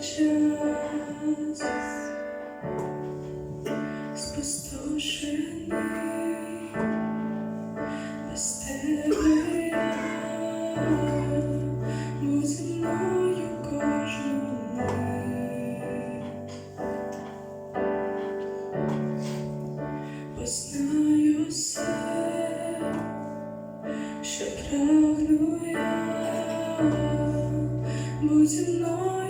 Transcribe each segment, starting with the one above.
час спустошений, без тебе я будь зі мною кожну мить. Познаю все, що прагну я, будь зі мною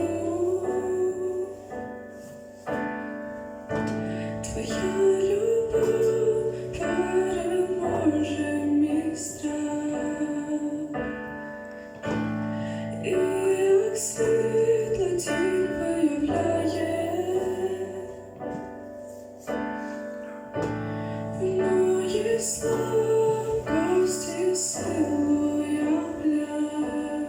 як світло тінь виявляє. Моїй слабкості силу являй,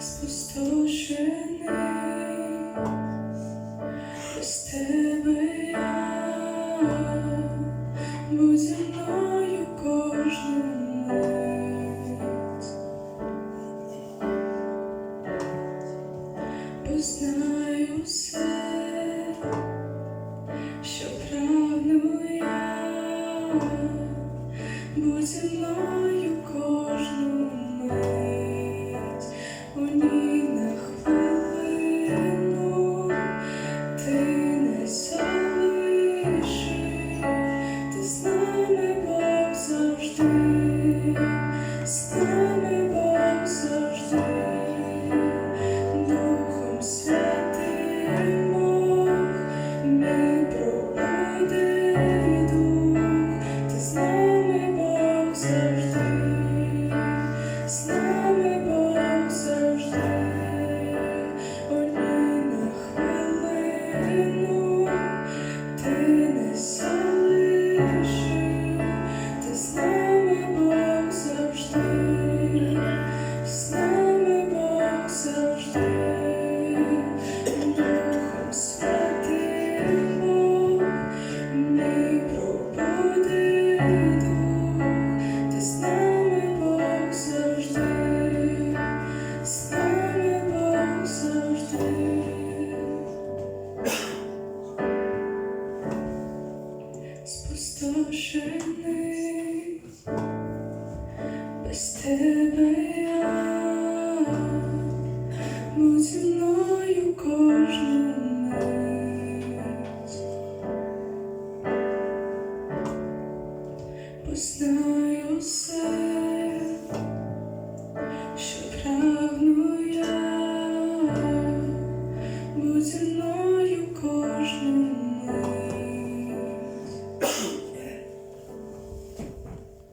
спустошений, Познаю все, що прагну я, будь мною тебе я, будь мною все, що прагну я, будь зі